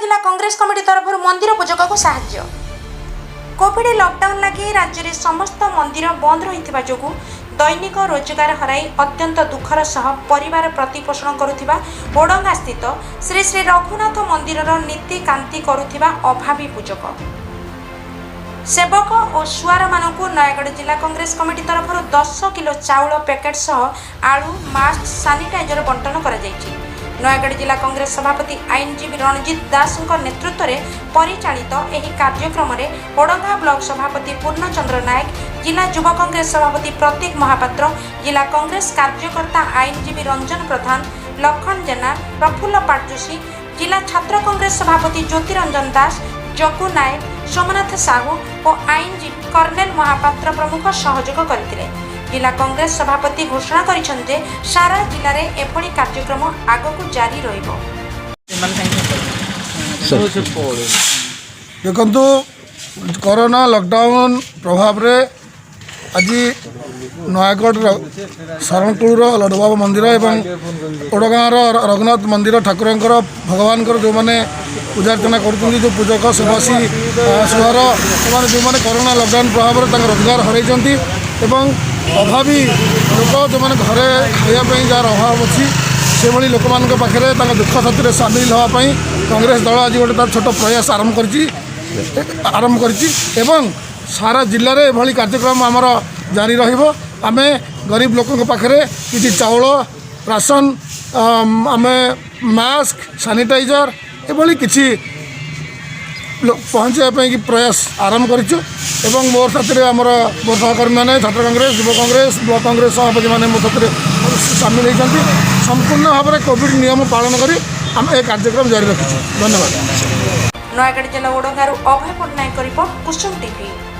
ଜିଲ୍ଲା କଂଗ୍ରେସ କମିଟି ତରଫରୁ ମନ୍ଦିର ପୂଜକକୁ ସାହାଯ୍ୟ କୋଭିଡ୍ ଲକ୍ଡାଉନ୍ ଲାଗି ରାଜ୍ୟରେ ସମସ୍ତ ମନ୍ଦିର ବନ୍ଦ ରହିଥିବା ଯୋଗୁଁ ଦୈନିକ ରୋଜଗାର ହରାଇ ଅତ୍ୟନ୍ତ ଦୁଃଖର ସହ ପରିବାର ପ୍ରତିପୋଷଣ କରୁଥିବା ଓଡ଼ଙ୍ଗାସ୍ଥିତ ଶ୍ରୀ ଶ୍ରୀ ରଘୁନାଥ ମନ୍ଦିରର ନୀତିକାନ୍ତି କରୁଥିବା ଅଭାବୀ ପୂଜକ ସେବକ ଓ ସୁଆରମାନଙ୍କୁ ନୟାଗଡ଼ ଜିଲ୍ଲା କଂଗ୍ରେସ କମିଟି ତରଫରୁ ଦଶ କିଲୋ ଚାଉଳ ପ୍ୟାକେଟ୍ ସହ ଆଳୁ ମାସ୍କ ସାନିଟାଇଜର ବଣ୍ଟନ କରାଯାଇଛି নয়াগড় জেলা কংগ্রেস সভাপতি আইনজীবী রণজিৎ দাসଙ୍କ ନେତୃତ୍ୱରେ ପରିଚାଳିତ ଏହି କାର୍ଯ୍ୟକ୍ରମରେ ଓଡ଼ଙ୍ଗା ବ୍ଲକ ସଭାପତି ପୂର୍ଣ୍ଣଚନ୍ଦ୍ର ନାୟକ ଜିଲ୍ଲା ଯୁବ କଂଗ୍ରେସ ସଭାପତି ପ୍ରତୀକ ମହାପାତ୍ର ଜିଲ୍ଲା କଂଗ୍ରେସ କାର୍ଯ୍ୟକର୍ତ୍ତା ଆଇନଜୀବୀ ରଞ୍ଜନ ପ୍ରଧାନ ଲକ୍ଷଣ ଜେନା ପ୍ରଫୁଲ୍ଲ ପାଟଜୋଶୀ ଜିଲ୍লা ছাত্র কংগ্রেস সভাপতি জ্যোতিরঞ্জন দাস জগু নায়ক সোমনাথ সাহু ও আইনজীবী কর্নেল মহাপাত্র প্রমুখ সহযোগ করে জেলা কংগ্রেস সভাপতি ঘোষণা করেছেন যে সারা জেলায় এভাবে কার্যক্রম আগকু জারি রহব দেখন্তু করোনা লকডাউন প্রভাবে আজি ନୟାଗଡ଼ର ଶରଣକୁଳର ଲଡ଼ୁବାବା ମନ୍ଦିର ଏବଂ ଓଡ଼ଗାଁର ରଘୁନାଥ ମନ୍ଦିର ଠାକୁରଙ୍କର ଭଗବାନଙ୍କର ଯେଉଁମାନେ ପୂଜାର୍ଚ୍ଚନା କରୁଛନ୍ତି ଯେଉଁ ପୂଜକ ସେବାସୀ ସୁହାର ସେମାନେ ଯେଉଁମାନେ କରୋନା ଲକଡାଉନ ପ୍ରଭାବରେ ତାଙ୍କ ରୋଜଗାର ହରାଇଛନ୍ତି ଏବଂ ଅଭାବୀ ଲୋକ ଯେଉଁମାନେ ଘରେ ଖାଇବା ପାଇଁ ଯାହାର ଅଭାବ ଅଛି ସେଭଳି ଲୋକମାନଙ୍କ ପାଖରେ ତାଙ୍କ ଦୁଃଖ ସାଥିରେ ସାମିଲ ହେବା ପାଇଁ କଂଗ୍ରେସ ଦଳ ଆଜି ଗୋଟେ ତା'ର ଛୋଟ ପ୍ରୟାସ ଆରମ୍ଭ କରିଛି ଆରମ୍ଭ କରିଛି ଏବଂ ସାରା ଜିଲ୍ଲାରେ ଏଭଳି କାର୍ଯ୍ୟକ୍ରମ ଆମର ଜାରି ରହିବ ଆମେ ଗରିବ ଲୋକଙ୍କ ପାଖରେ କିଛି ଚାଉଳ ରାସନ ଆମେ ମାସ୍କ ସାନିଟାଇଜର ଏଭଳି କିଛି ପହଞ୍ଚାଇବା ପାଇଁକି ପ୍ରୟାସ ଆରମ୍ଭ କରିଛୁ ଏବଂ ମୋ ସାଥିରେ ଆମର ମୋ ସହକର୍ମୀମାନେ ଛାତ୍ର କଂଗ୍ରେସ ଯୁବ କଂଗ୍ରେସ ବ୍ଲକ କଂଗ୍ରେସ ସଭାପତିମାନେ ମୋ ସାଥିରେ ସାମିଲ ହୋଇଛନ୍ତି ସମ୍ପୂର୍ଣ୍ଣ ଭାବରେ କୋଭିଡ଼ ନିୟମ ପାଳନ କରି ଆମେ ଏ କାର୍ଯ୍ୟକ୍ରମ ଜାରି ରଖିଛୁ ଧନ୍ୟବାଦ ନୟାଗଡ଼ ଜିଲ୍ଲା ଓଡ଼ଙ୍ଗାରୁ ଅଭୟ ପଟ୍ଟନାୟକଙ୍କ ରିପୋର୍ଟ କୁସୁମ ଟିଭି